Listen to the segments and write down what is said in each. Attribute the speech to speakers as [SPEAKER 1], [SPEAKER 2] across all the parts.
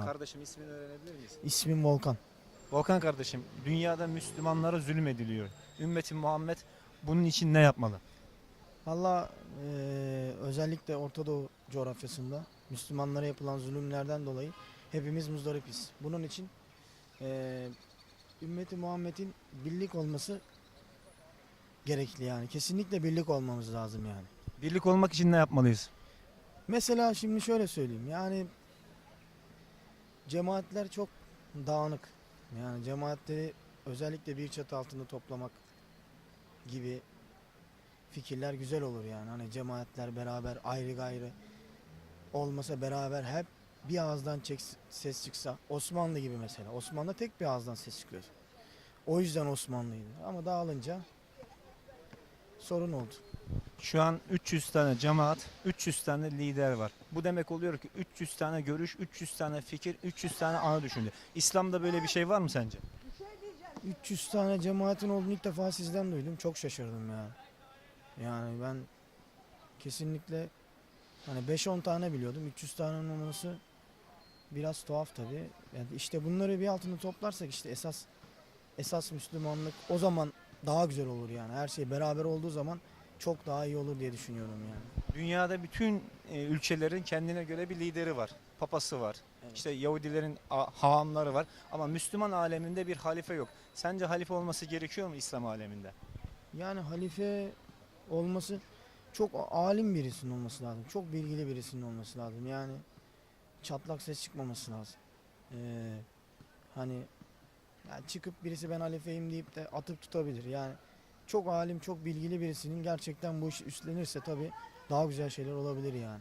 [SPEAKER 1] Kardeşim ismini öğrenebilir miyiz?
[SPEAKER 2] İsmim Volkan.
[SPEAKER 1] Volkan kardeşim, dünyada Müslümanlara zulüm ediliyor. Ümmeti Muhammed bunun için ne yapmalı?
[SPEAKER 2] Valla eee, özellikle Orta Doğu coğrafyasında Müslümanlara yapılan zulümlerden dolayı hepimiz muzdaripiz. Bunun için eee ümmeti Muhammed'in birlik olması gerekli yani. Kesinlikle birlik olmamız lazım yani.
[SPEAKER 1] Birlik olmak için ne yapmalıyız?
[SPEAKER 2] Mesela şimdi şöyle söyleyeyim yani cemaatler çok dağınık. Yani cemaatleri özellikle bir çatı altında toplamak gibi fikirler güzel olur yani. Hani cemaatler beraber ayrı gayrı olmasa beraber hep bir ağızdan çek, ses çıksa Osmanlı gibi mesela. Osmanlı tek bir ağızdan ses çıkıyor. O yüzden Osmanlıydı. Ama dağılınca sorun oldu.
[SPEAKER 1] Şu an 300 tane cemaat, 300 tane lider var. Bu demek oluyor ki 300 tane görüş, 300 tane fikir, 300 tane ana düşünce. İslam'da böyle bir şey var mı sence?
[SPEAKER 2] 300 tane cemaatin olduğunu ilk defa sizden duydum. Çok şaşırdım yani. Yani ben kesinlikle hani 5-10 tane biliyordum. 300 tane olması biraz tuhaf tabii. Yani işte bunları bir altında toplarsak işte esas esas Müslümanlık o zaman daha güzel olur yani. Her şey beraber olduğu zaman çok daha iyi olur diye düşünüyorum yani.
[SPEAKER 1] Dünyada bütün e, ülkelerin kendine göre bir lideri var. Papası var.
[SPEAKER 2] Evet.
[SPEAKER 1] İşte Yahudilerin a- hahamları var. Ama Müslüman aleminde bir halife yok. Sence halife olması gerekiyor mu İslam aleminde?
[SPEAKER 2] Yani halife olması çok alim birisinin olması lazım. Çok bilgili birisinin olması lazım. Yani çatlak ses çıkmaması lazım. Ee, hani yani çıkıp birisi ben halifeyim deyip de atıp tutabilir. Yani çok alim, çok bilgili birisinin gerçekten bu işi üstlenirse tabii daha güzel şeyler olabilir yani.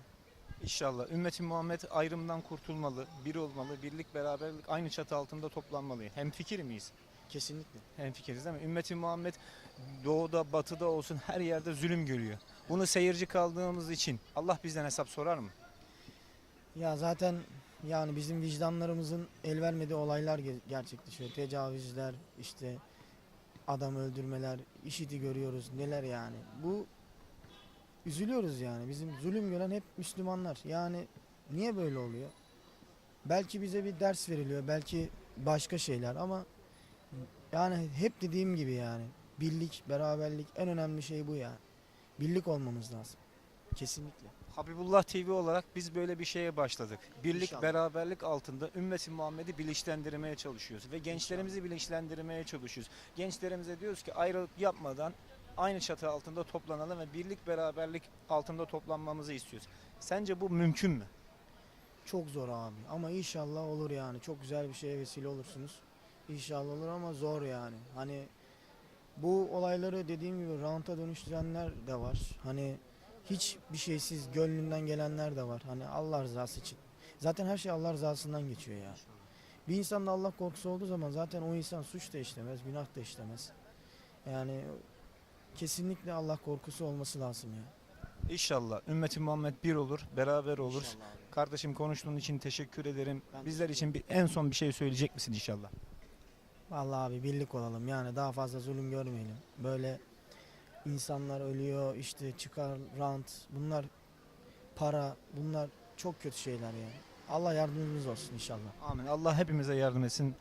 [SPEAKER 1] İnşallah. Ümmeti Muhammed ayrımdan kurtulmalı, bir olmalı, birlik beraberlik aynı çatı altında toplanmalı. Hem fikir miyiz?
[SPEAKER 2] Kesinlikle.
[SPEAKER 1] Hem fikiriz değil mi? Ümmeti Muhammed doğuda, batıda olsun her yerde zulüm görüyor. Bunu seyirci kaldığımız için Allah bizden hesap sorar mı?
[SPEAKER 2] Ya zaten yani bizim vicdanlarımızın el vermediği olaylar ge- gerçekleşiyor. Tecavüzler, işte adam öldürmeler, işiti görüyoruz. Neler yani. Bu üzülüyoruz yani. Bizim zulüm gören hep Müslümanlar. Yani niye böyle oluyor? Belki bize bir ders veriliyor. Belki başka şeyler ama yani hep dediğim gibi yani birlik, beraberlik en önemli şey bu yani. Birlik olmamız lazım. Kesinlikle.
[SPEAKER 1] Habibullah TV olarak biz böyle bir şeye başladık. Birlik,
[SPEAKER 2] İnşallah.
[SPEAKER 1] beraberlik altında ümmeti Muhammed'i bilinçlendirmeye çalışıyoruz. Ve gençlerimizi bilinçlendirmeye çalışıyoruz. Gençlerimize diyoruz ki ayrılık yapmadan aynı çatı altında toplanalım ve birlik, beraberlik altında toplanmamızı istiyoruz. Sence bu mümkün mü?
[SPEAKER 2] Çok zor abi ama inşallah olur yani. Çok güzel bir şeye vesile olursunuz. İnşallah olur ama zor yani. Hani bu olayları dediğim gibi ranta dönüştürenler de var. Hani hiç bir şeysiz gönlünden gelenler de var. Hani Allah rızası için. Zaten her şey Allah rızasından geçiyor ya. Bir insanda Allah korkusu olduğu zaman zaten o insan suç da işlemez, günah da işlemez. Yani kesinlikle Allah korkusu olması lazım ya.
[SPEAKER 1] İnşallah ümmeti Muhammed bir olur, beraber olur.
[SPEAKER 2] İnşallah abi.
[SPEAKER 1] Kardeşim konuştuğun için teşekkür ederim.
[SPEAKER 2] Ben
[SPEAKER 1] Bizler için bir en son bir şey söyleyecek misin inşallah?
[SPEAKER 2] Vallahi abi birlik olalım yani daha fazla zulüm görmeyelim. Böyle insanlar ölüyor işte çıkar rant bunlar para bunlar çok kötü şeyler yani. Allah yardımcımız olsun inşallah.
[SPEAKER 1] Amin. Allah hepimize yardım etsin.